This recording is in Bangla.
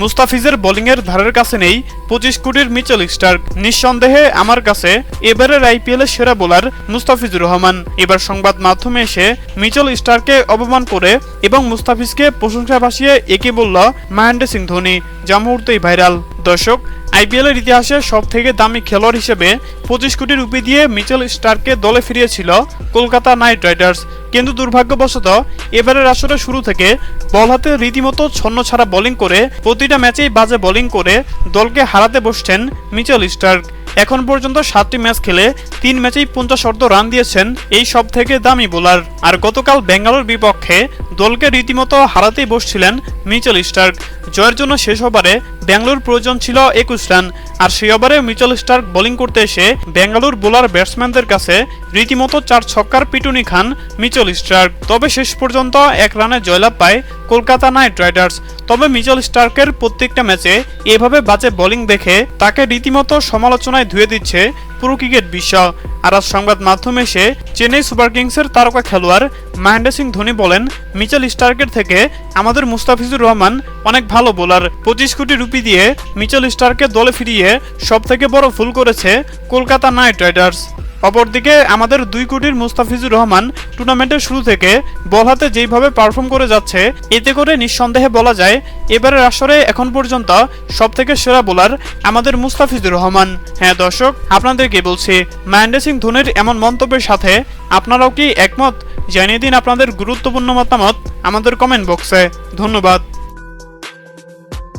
মুস্তাফিজের বোলিংয়ের ধারের কাছে নেই পঁচিশ কোটির মিচেল স্টার্ক। নিঃসন্দেহে আমার কাছে এবারের আইপিএল এর সেরা বোলার মুস্তাফিজুর রহমান। এবার সংবাদ মাধ্যমে এসে মিচেল স্টারকে অপমান করে এবং মুস্তাফিজকে প্রশংসা ভাসিয়ে একে বলল, মহেন্দ্র সিং ধোনি, যা মুহূর্তেই ভাইরাল। দর্শক আইপিএল এর ইতিহাসে সব থেকে দামি খেলোয়াড় হিসেবে পঁচিশ কোটি রুপি দিয়ে মিচেল স্টারকে দলে ফিরিয়েছিল কলকাতা নাইট রাইডার্স। কিন্তু দুর্ভাগ্যবশত, এবারের আসরে শুরু থেকে বল হাতে রীতিমতো ছন্ন ছাড়া বোলিং করে প্রতিটা ম্যাচেই বাজে বোলিং করে দলকে হারাতে বসছেন মিচেল স্টার্ক। এখন পর্যন্ত সাতটি ম্যাচ খেলে তিন ম্যাচেই পঞ্চাশ অর্ধ রান দিয়েছেন এই সব থেকে দামি বোলার আর গতকাল বেঙ্গালোর বিপক্ষে দলকে রীতিমতো হারাতেই বসছিলেন মিচেল স্টার্ক। জয়ের জন্য শেষ ওভারে ব্যাঙ্গালোর প্রয়োজন ছিল একুশ রান, আর সেই ওভারে মিচেল স্টার্ক বোলিং করতে এসে বেঙ্গালুর বোলার ব্যাটসম্যানদের কাছে রীতিমতো চার ছক্কার পিটুনি খান মিচেল স্টার্ক। তবে শেষ পর্যন্ত এক রানে জয়লাভ পায় কলকাতা নাইট রাইডার্স। তবে মিচেল স্টার্কের প্রত্যেকটা ম্যাচে এভাবে বাজে বোলিং দেখে তাকে রীতিমতো সমালোচনায় ধুয়ে দিচ্ছে পুরো ক্রিকেট বিশ্ব আর আজ সংবাদ মাধ্যমে এসে চেন্নাই সুপার কিংসের তারকা খেলোয়াড় মহেন্দ্র সিং ধোনি বলেন, মিচেল স্টার্কের থেকে আমাদের মুস্তাফিজুর রহমান অনেক ভালো বোলার। পঁচিশ কোটি রুপি দিয়ে মিচেল স্টারকে দলে ফিরিয়ে সবথেকে বড় ভুল করেছে কলকাতা নাইট রাইডার্স। অপরদিকে আমাদের দুই কোটির মুস্তাফিজুর রহমান টুর্নামেন্টের শুরু থেকে বল হাতে যেইভাবে পারফর্ম করে যাচ্ছে, এতে করে নিঃসন্দেহে বলা যায় এবারের আসরে এখন পর্যন্ত সব থেকে সেরা বোলার আমাদের মুস্তাফিজুর রহমান। হ্যাঁ দর্শক আপনাদেরকে বলছি? মহেন্দ্র সিং ধোনির এমন মন্তব্যের সাথে আপনারাও কি একমত? জানিয়ে দিন আপনাদের গুরুত্বপূর্ণ মতামত আমাদের কমেন্ট বক্সে ধন্যবাদ।